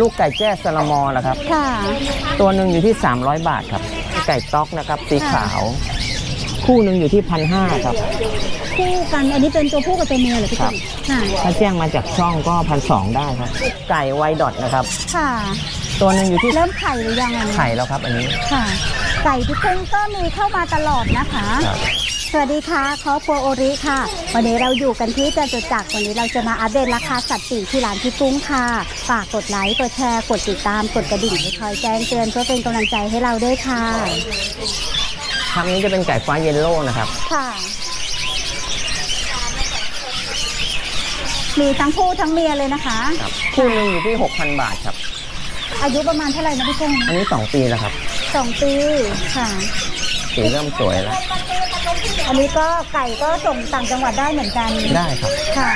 ลูกไก่แจ้สลามอนะครับ ค่ะ ตัวหนึ่งอยู่ที่ 300 บาทครับ ไก่ต๊อกนะครับสีขาว คู่หนึ่งอยู่ที่พันห้าครับ คู่กัน อันนี้เป็นตัวผู้กับตัวเมียเหรอพี่ครัตุ้บ มค่ะ ถ้าแจ้งมาจากช่องก็พันสองได้ครับ ไก่ไวดอทนะครับ ค่ะ ตัวหนึ่งอยู่ที่เริ่มไข่หรือยังอันนี้ไข่แล้วครับ อันนี้ ค่ะ ไก่พี่ตุ้มก็มีเข้ามาตลอดนะคะ ครับ สวัสดีค่ะครอบครัวโอริค่ะ วันนี้เราอยู่กันที่จตุจักรวันนี้เราจะมาอัปเดตราคาสัตว์ปีกที่ร้านพี่ตุ้งค่ะ ฝากกดไลค์ กดแชร์ กดติดตาม กดกระดิ่งให้คอยแจ้งเตือนเพื่อเป็นกำลังใจให้เราด้วยค่ะ ครับนี้จะเป็นไก่ฟ้าเยลโล่นะครับ ค่ะ มีทั้งผู้ทั้งเมียเลยนะคะ ครับคู่หนึ่งอยู่ที่ 6,000 บาทครับ อายุประมาณเท่าไหร่นะพี่ตุ้งอันนี้ 2 ปีแล้วครับสองปีค่ะ สีเริ่มสวยแล้ว อันนี้ก็ไก่ก็ส่งต่างจังหวัดได้เหมือนกันได้ครับ ค่ะ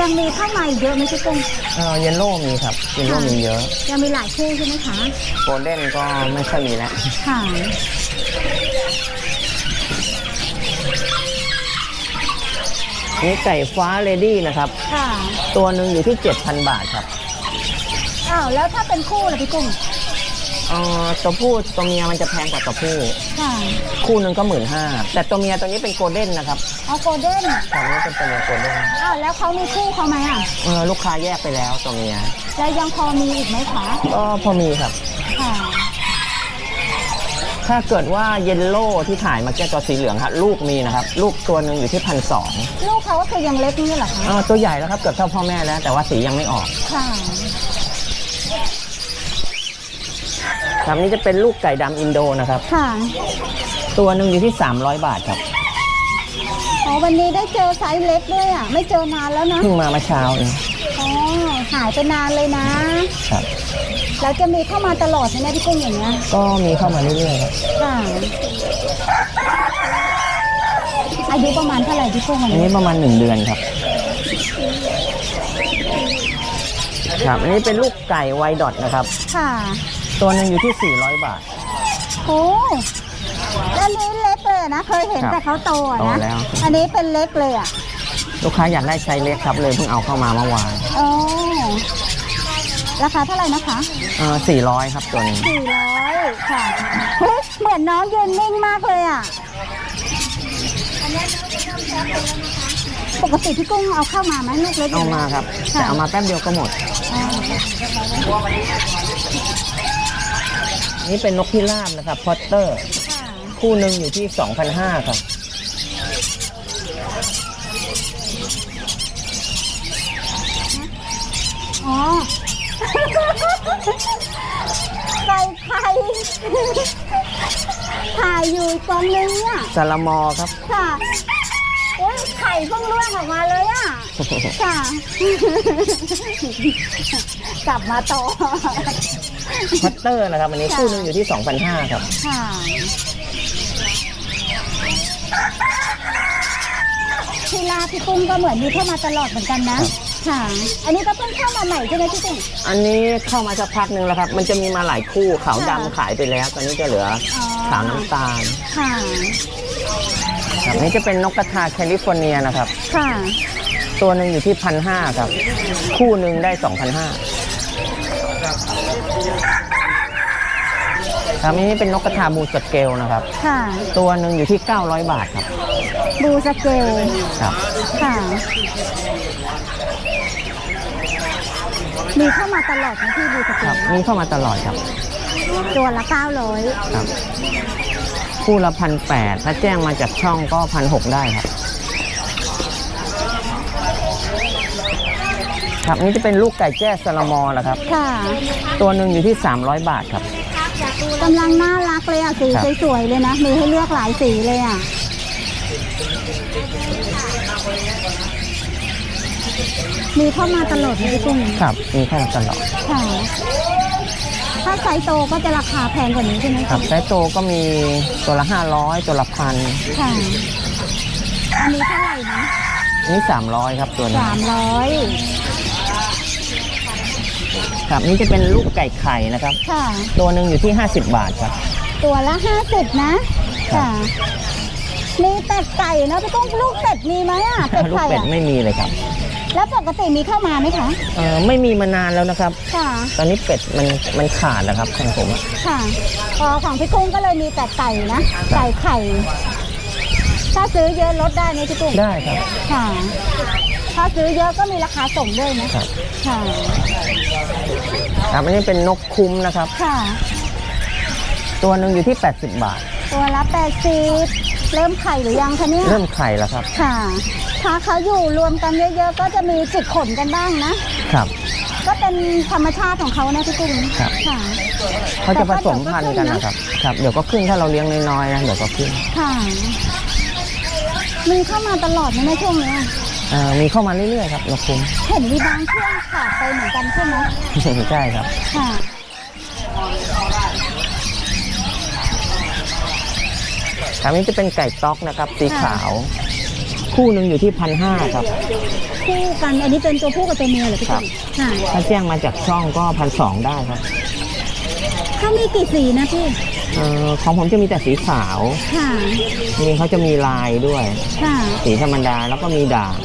ยังมีเข้ามาอีกเยอะไหมพี่กุ้งเออเยลโล่มีครับเยลโล่มีเยอะยังมีหลายคู่ใช่ไหมคะโกลเด้นก็ไม่ค่อยมีแล้วค่ะนี่ไก่ฟ้าเลดี้นะครับ ค่ะ ตัวหนึ่งอยู่ที่ 7,000 บาทครับ อ้าวแล้วถ้าเป็นคู่ล่ะพี่กุ้งเอ่อตัวผู้ตัวเมียมันจะแพงกว่าตัวผู้ ค่ะคู่หนึ่งก็หมื่นห้าแต่ตัวเมียตัวนี้เป็นโกลเด้นนะครับเอาโกลเด้นตัวนี้เป็นตัวเมียโกลเด้นอ้าวแล้วเขามีคู่เขาไหมอะเออลูกค้าแยกไปแล้วตัวเมียแล้วยังพอมีอีกไหมคะก็พอมีครับ ค่ะถ้าเกิดว่าเยลโล่ที่ถ่ายมาแก้ตัวสีเหลืองครับลูกมีนะครับ ลูกตัวหนึ่งอยู่ที่พันสองลูกเขาก็คือยังเล็กนี่เหรอคะเออตัวใหญ่แล้วครับเกือบเท่าพ่อแม่แล้ว แต่ว่าสียังไม่ออกค่ะ ครับนี่จะเป็นลูกไก่ดำอินโดนะครับ ค่ะ ตัวหนึ่งอยู่ที่ 300 บาทครับอ๋อวันนี้ได้เจอไซส์เล็กด้วยอะ ไม่เจอนานแล้วนะ เพิ่งมาเมื่อเช้าเองอ๋อ หายไปนานเลยนะ ครับ แล้วจะมีเข้ามาตลอดใช่ไหมพี่กุ้งอย่างเงี้ย ก็มีเข้ามาเรื่อยๆครับค่ะ อายุประมาณเท่าไหร่พี่กุ้งอันอันนี้นี้ประมาณ 1 เดือนครับ ครับอันนี้เป็นลูกไก่ไวดอทนะครับ ค่ะ ตัวหนึ่งอยู่ที่ 400 บาท โอ้แล้วนี้เล็กเลยอะนะ เคยเห็นครับแต่เขาโตอะโตนะ แล้ว อันนี้เป็นเล็กเลยอะลูกค้าอยากได้ไซส์เล็กครับเลยเพิ่งเอาเข้ามาเมื่อวานอ๋อราคาเท่าไหร่นะคะเออ400 ครับตัวหนึงสี่ร้อยค่ะเฮ้ยเหมือนน้องยืนนิ่งมากเลยอะปกติพี่กุ้งเอาเข้ามาไหมลูกเล็กเอามาครับ แต่เอามาแป๊บเดียวก็หมดอ๋อ นี่เป็นนกพิราบนะครับพอตเตอร์ค่ะคู่หนึ่งอยู่ที่2,500ครับอ๋อไก่ไข่ถ่ายอยู่อีกกองนึงเนี่ยซาลามอครับ ค่ะโอ้ยไข่เพิ่งร่วงออกมาเลยอะ ค่ะ กลับมาต่อ พอตเตอร์นะครับ อันนี้ค่ะคู่หนึ่งอยู่ที่ 2,500ครับ ค่ะที่ลาพี่กุ้งก็เหมือนมีเข้ามาตลอดเหมือนกันนะ ค่ะ อันนี้ก็เพิ่งเข้ามาใหม่ใช่ไหมพี่กุ้ง อันนี้เข้ามาสักพักหนึ่งแล้วครับ มันจะมีมาหลายคู่ขาวค่ะดำขายไปแล้ว ตอนนี้จะเหลืออ๋อขาวน้ำตาลค่ะ ครับนี่จะเป็นนกกระทาแคลิฟอร์เนียนะครับ ค่ะ ตัวหนึ่งอยู่ที่พันห้าครับ คู่หนึ่งได้สองพันห้า ครับอันนี้เป็นนกกระทาบูสเกลนะครับ ค่ะ ตัวหนึ่งอยู่ที่ 900 บาทครับดูสเกล ครับ ค่ะ มีเข้ามาตลอดนะที่ดูสเกครัลบนี่เข้ามาตลอดครับ ตัวละเก้าร้อยครับ คู่ละพันแปดถ้าแจ้งมาจากช่องก็พันหกได้ครับ ครับนี่จะเป็นลูกไก่แจ้สลามอนะครับ ค่ะตัวหนึ่งอยู่ที่ 300 บาทครับ กำลังน่ารักเลยอะสีครับ สวยๆเลยนะ มีให้เลือกหลายสีเลยอะ มีเข้ามาตลอดนะพี่กุ้งครับมีเข้ามาตลอดค่ะ ถ้าไซส์โตก็จะราคาแพงกว่านี้ใช่ไหมครับไซส์โตก็มีตัวละ 500 ตัวละพันค่ะ อันนี้เท่าไหร่นะ นี่300 ครับตัวนี้สามร้อย ครับนี่จะเป็นลูกไก่ไข่นะครับ ค่ะ ตัวหนึ่งอยู่ที่ 50 บาทครับ ตัวละห้าสิบนะ ครัค่ะบมีเป็ดไก่เนอะพี่กุ้งลูกเป็ดมีไหมอะเป็ดลูกไข่เป็ดอะไม่มีเลยครับแล้วปกติมีเข้ามาไหมคะ เออไม่มีมานานแล้วนะครับ ค่ะ ตอนนี้เป็ดมันมันขาดแล้วครับของผมค่ะอ๋อของพี่กุ้งก็เลยมีแต่ไก่นะ ไก่ไข่ ถ้าซื้อเยอะลดได้ไหมพี่กุ้ง ได้ครับ ค่ะ ถ้าซื้อเยอะก็มีราคาส่งด้วยนะครับ ค่ะ ครับอันนี้เป็นนกคุ้มนะครับ ค่ะ ตัวหนึ่งอยู่ที่ 80 บาท ตัวละแปดสิบเริ่มไข่หรือยังคะเนี่ย เริ่มไข่แล้วครับ ค่ะ ถ้าเขาอยู่รวมกันเยอะๆ ก็จะมีจิกขนกันบ้างนะ ครับ ก็เป็นธรรมชาติของเขานะพี่กุ้งครับ ค่ะ เขาจะผสมพันธุ์กันนะครับ ครับ เดี๋ยวก็ขึ้นถ้าเราเลี้ยงน้อยๆนะเดี๋ยวก็ขึ้น ค่ะ มีเข้ามาตลอดไหมในช่วงเนี้ยเอ่อ มีเข้ามาเรื่อยๆครับนกคุ้มเห็นมีบางช่วงขาดไปเหมือนกันใช่ไหมใช่ครับค่ะครับนี้จะเป็นไก่ต๊อกนะครับ สีขาว คู่หนึ่งอยู่ที่พันห้าครับ คู่กันอันนี้เป็นตัวผู้กับตัวเมียเหรอพี่ครักุ้บงค่ะถ้าแจ้งมาจากช่องก็พันสองได้ครับเขามีกี่สีนะพี่ เอ่อของผมจะมีแต่สีขาวค่ะมีเขาจะมีลายด้วย ค่ะ สีธรรมดาแล้วก็มีด่าง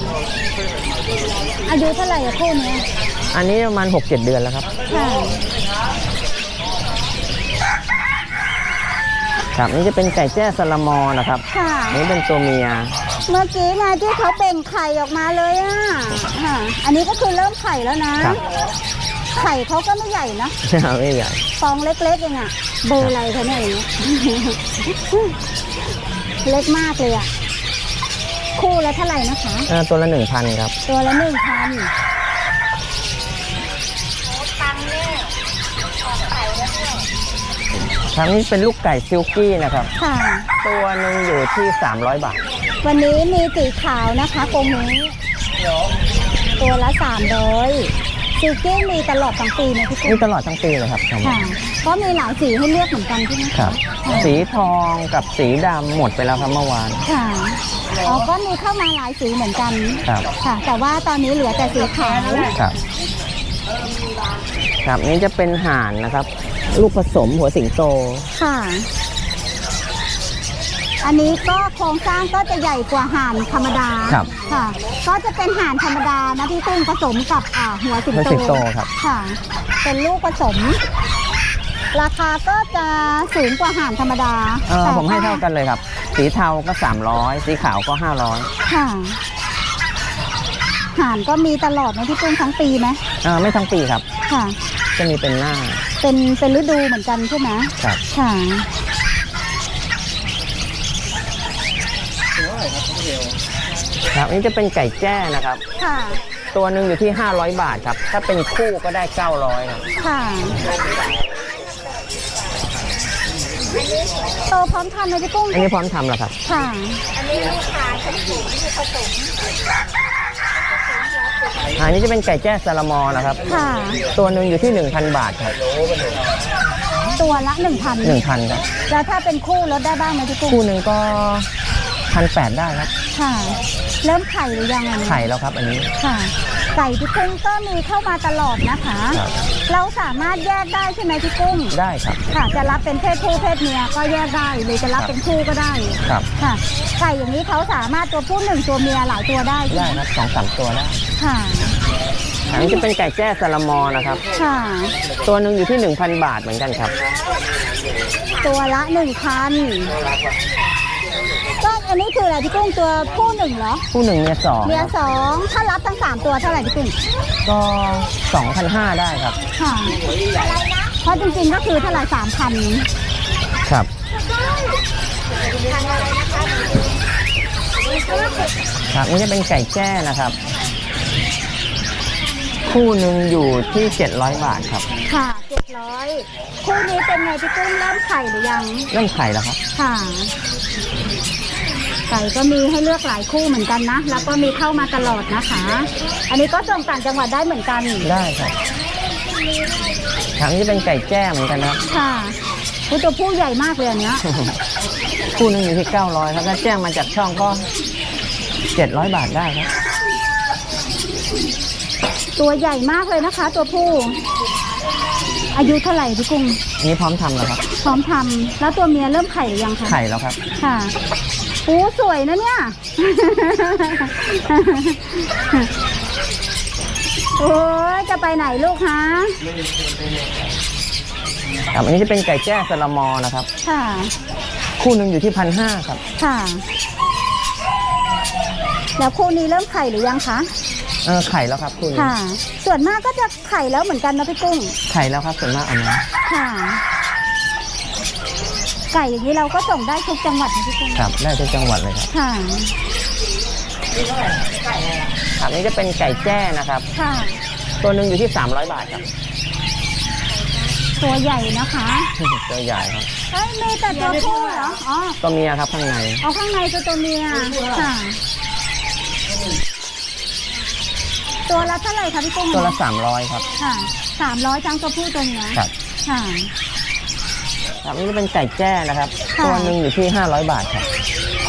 อายุเท่าไหร่อะคู่เนี้ยอันนี้ประมาณ6 7เดือนแล้วครับ ค่ะ ครับนี่จะเป็นไก่แจ้สลามอนะครับค่ะ อันนี้เป็นตัวเมีย เมื่อกี้ไงที่เขาเบ่งไข่ออกมาเลยอะค่ะ อันนี้ก็คือเริ่มไข่แล้วนะครับ ไข่เขาก็ไม่ใหญ่นะไม่ใหญ่ฟองเล็กๆเองอะเบอร์อะไรคะเนี่ยอย่างเงี้ยเล็กมากเลยอะคู่ละเท่าไหร่นะคะเอ่อตัวละหนึ่งพันครับ ตัวละหนึ่งพันครับนี่เป็นลูกไก่ซิลกี้นะครับ ค่ะ ตัวหนึ่งอยู่ที่ 300 บาท วันนี้มีสีขาวนะคะกรงนี้ ตัวละสามร้อย ซิลกี้มีตลอดทั้งปีไหมพี่กุ้นี่งตลอดทั้งปีเลยครับครับค่ะ ก็มีหลายสีให้เลือกเหมือนกันใช่ไหมะครับ ค่ะสีทองกับสีดำหมดไปแล้วครับเมื่อวาน ค่ะอ๋อก็มีเข้ามาหลายสีเหมือนกันครับ ค่ะ แต่ว่าตอนนี้เหลือแต่สีขาวครับครับนี่จะเป็นห่านนะครับ ลูกผสมหัวสิงโต ค่ะ อันนี้ก็โครงสร้างก็จะใหญ่กว่าห่านธรรมดาครับค่ะ ก็จะเป็นห่านธรรมดานะที่ตุ้งผสมกับอ่าหัวสิงหัวโตสิงโตครับ ค่ะ เป็นลูกผสม ราคาก็จะสูงกว่าห่านธรรมดาเออแต่ผมให้เท่ากันเลยครับ สีเทาก็ 300 สีขาวก็ 500ค่ะห่านก็มีตลอดนะพี่ตุ้งทั้งปีไหมเออไม่ทั้งปีครับ ค่ะ จะมีเป็นหน้า เป็นเป็นฤดูเหมือนกันใช่ไหมครับ ค่ะ ครับนี่จะเป็นไก่แจ้นะครับ ค่ะ ตัวหนึ่งอยู่ที่ 500 บาทครับ ถ้าเป็นคู่ก็ได้ 900ครับค่ะโตพร้อมทำเลยพี่กุ้งอันนี้พร้อมทำแล้วครับ ค่ะอันนี้จะเป็นไก่แจ้ซาลามอนะครับ ค่ะ ตัวหนึ่งอยู่ที่ 1,000 บาทครับตัวละหนึ่งพัน1,000ครับแล้วถ้าเป็นคู่ลดได้บ้างไหมพี่กุ้งคู่หนึ่งก็ พันแปดได้ครับ ค่ะ เริ่มไข่หรือยังอันนี้ไข่แล้วครับอันนี้ ค่ะ ไก่พี่กุ้งก็มีเข้ามาตลอดนะคะ ครับ เราสามารถแยกได้ใช่ไหมพี่กุ้ง ได้ครับ ค่ะ จะรับเป็นเพศผู้เพศเมียก็แยกได้หรือจะรับครับ เป็นคู่ก็ได้ ครับ ค่ะ ไก่อย่างนี้เขาสามารถตัวผู้หนึ่งตัวเมียหลายตัวได้ใช่ได้ไหมครับสองสามตัวได้ค่ะ อันนี้จะเป็นไก่แจ้ซาลามอนะครับ ค่ะ ตัวหนึ่งอยู่ที่ 1,000 บาทเหมือนกันครับ ตัวละหนึ่งพันก็ อันนี้คืออะไรพี่กุ้งตัวผู้หนึ่งเหรอคู่หนึ่งเมียสองเมียสองถ้ารับทั้งสามตัวเท่าไหร่พี่กุ้งก็2,500ได้ครับ ค่ะเพราะจริงๆก็คือเท่าไหร่สามพันครับ ครับนี่จะเป็นไก่แจ้นะครับ คู่หนึ่งอยู่ที่ 700 บาทครับ ค่ะเจ็ดร้อยคู่นี้เป็นไงพี่กุ้งเริ่มไข่หรือยัง เริ่มไข่แล้วครับ ค่ะ ไก่ก็มีให้เลือกหลายคู่เหมือนกันนะ แล้วก็มีเข้ามาตลอดนะคะ อันนี้ก็ส่งต่างจังหวัดได้เหมือนกันได้ครับครับนี่จะเป็นไก่แจ้เหมือนกันนะครับค่ะผู้ตัวผู้ใหญ่มากเลยอันเนี้ยคู่หนึ่งอยู่ที่900ครับถ้าแจ้งมาจากช่องก็ 700 บาทได้ครับตัวใหญ่มากเลยนะคะ ตัวผู้ อายุเท่าไหร่พี่กุ้งอันนี้พร้อมทำแล้วครับ พร้อมทำแล้วตัวเมียเริ่มไข่หรือยังคะไข่แล้วครับค่ะ โอ้สวยนะเนี่ย โอ้ยจะไปไหนลูกคะครับอันนี้จะเป็นไก่แจ้สลามอนะครับ ค่ะ คู่หนึ่งอยู่ที่พันห้าครับ ค่ะ แล้วคู่นี้เริ่มไข่หรือยังคะ เออไข่แล้วครับคู่นี้ค่ะ ส่วนมากก็จะไข่แล้วเหมือนกันนะพี่กุ้ง ไข่แล้วครับส่วนมากเอามาค่ะ ไก่อย่างนี้เราก็ส่งได้ทุกจังหวัดนะพี่กุ้งครับได้ทุกจังหวัดเลยครับค่ะครับอันนี้จะเป็นไก่แจ้นะครับ ค่ะ ตัวหนึ่งอยู่ที่ 300 บาทครับตัวใหญ่นะคะตัวใหญ่ครับเอ้ยมีแต่ตัวผู้เหรออ๋อตัวเมียครับข้างในเอาข้างในตัวตัวเมียค่ะ ตัวละเท่าไหร่คะพี่กุ้งตัวละ300ครับ ค่ะสามร้อยทั้งตัวผู้ตัวเมียครับค่ะ ครับนี่จะเป็นไก่แจ้นะครับ ค่ะ ตัวหนึ่งอยู่ที่ 500 บาทครับ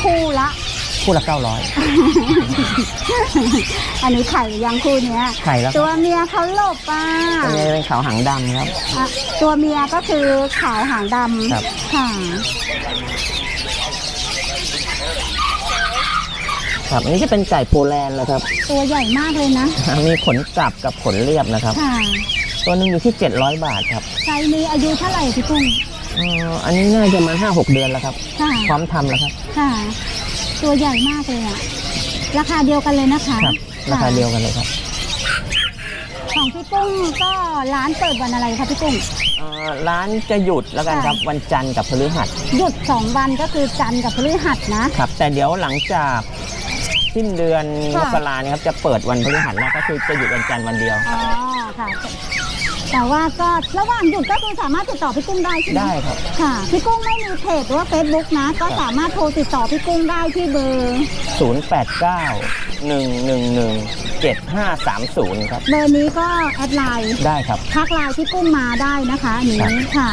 คู่ละ คู่ละ900 อันนี้ไข่หรือยังคู่เนี้ย ไข่แล้วคตัรับวเมียเขาหลบป่ะตัวเมียเป็นขาวหางดำครับ อะ ตัวเมียก็คือขาวหางดครับำค่ะ ครับอันนี้จะเป็นไก่โปแลนด์แล้วครับ ตัวใหญ่มากเลยนะ มีขนกลับกับขนเรียบนะครับ ค่ะตัวหนึ่งอยู่ที่ 700 บาทครับ ไซส์นี้อายุเท่าไหร่พี่กุ้งเอ่ออันนี้น่าจะมาห้าหกเดือนแล้วครับ ค่ะพร้อมทำแล้วครับ ค่ะ ตัวใหญ่มากเลยอะราคาเดียวกันเลยนะคะครับ ราคาเดียวกันเลยครับของพี่กุ้งก็ร้านเปิดวันอะไรคะพี่กุ้ง เอ่อร้านจะหยุดแล้วกันครับวันจันทร์กับพฤหัสหยุดสองวันก็คือจันทร์กับพฤหัสนะ ครับ แต่เดี๋ยวหลังจากสิ้นเดือนมค่ะกราเนี่ยครับจะเปิดวันพฤหัสแล้วก็คือจะหยุดวันจันทร์วันเดียว อ๋อค่ะ แต่ว่าก็ระหว่างหยุดก็คือสามารถติดต่อพี่กุ้งได้ใช่ไหมได้ครับ ค่ะพี่กุ้งไม่มีเพจหรือว่าเฟซบุ๊กนะ ก็สามารถโทรติดต่อพี่กุ้งได้ที่เบอร์ 0891117530 ครับ เบอร์นี้ก็แอดไลน์ ได้ครับ ทักไลน์พี่กุ้งมาได้นะคะอันครันี้บค่ะ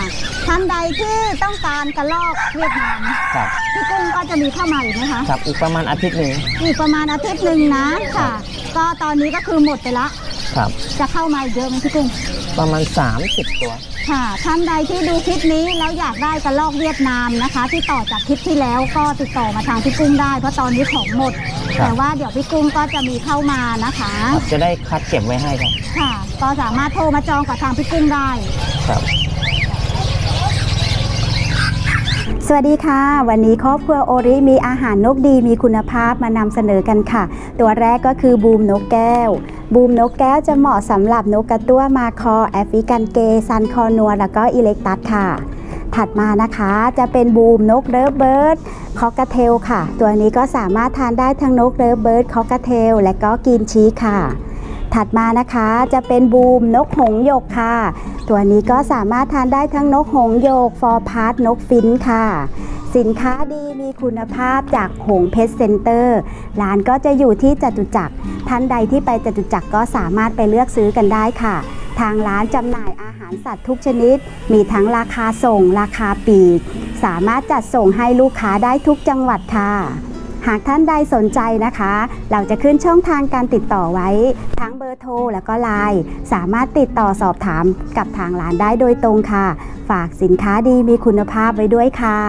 ท่านใดที่ต้องการกระลอกเวียดนามครับ พี่กุ้งก็จะมีเข้ามาอีกนะคะครับ อีกประมาณอาทิตย์หนึ่ง อีกประมาณอาทิตย์หนึ่งนะค่ะ ก็ตอนนี้ก็คือหมดไปละ ครับ จะเข้ามาอีกเยอะไหมพี่กุ้ง ประมาณ 30 ตัว ค่ะท่านใดที่ดูคลิปนี้แล้วอยากได้กระลอกเวียดนามนะคะ ที่ต่อจากคลิปที่แล้วก็ติดต่อมาทางพี่กุ้งได้ เพราะตอนนี้ของหมด ครับ แต่ว่าเดี๋ยวพี่กุ้งก็จะมีเข้ามานะคะ ครับจะได้คัดเก็บไว้ให้ครับค่ะ ก็สามารถโทรมาจองกับทางพี่กุ้งได้ ครับ สวัสดีค่ะ วันนี้ครอบครัวโอริมีอาหารนกดีมีคุณภาพมานำเสนอกันค่ะ ตัวแรกก็คือบูมนกแก้ว บูมนกแก้วจะเหมาะสำหรับนกกระตั้วมาคอแอฟริกันเกย์ซันคอนัว แล้วก็อิเล็กตัสค่ะ ถัดมานะคะจะเป็นบูมนกเลิฟเบิร์ดคอกเทลค่ะ ตัวนี้ก็สามารถทานได้ทั้งนกเลิฟเบิร์ดคอกเทลและก็กินชีค่ะ ถัดมานะคะจะเป็นบูมนกหงหยกค่ะ ตัวนี้ก็สามารถทานได้ทั้งนกหงหยกฟอร์พาร์ตนกฟินค่ะ สินค้าดีมีคุณภาพจากหงเพชรเซ็นเตอร์ ร้านก็จะอยู่ที่จตุจักร ท่านใดที่ไปจตุจักรก็สามารถไปเลือกซื้อกันได้ค่ะ ทางร้านจำหน่ายอาหารสัตว์ทุกชนิด มีทั้งราคาส่ง ราคาปีก สามารถจัดส่งให้ลูกค้าได้ทุกจังหวัดค่ะ หากท่านใดสนใจนะคะ เราจะขึ้นช่องทางการติดต่อไว้ ทั้งเบอร์โทรแล้วก็ไลน์ สามารถติดต่อสอบถามกับทางร้านได้โดยตรงค่ะ ฝากสินค้าดีมีคุณภาพไว้ด้วยค่ะ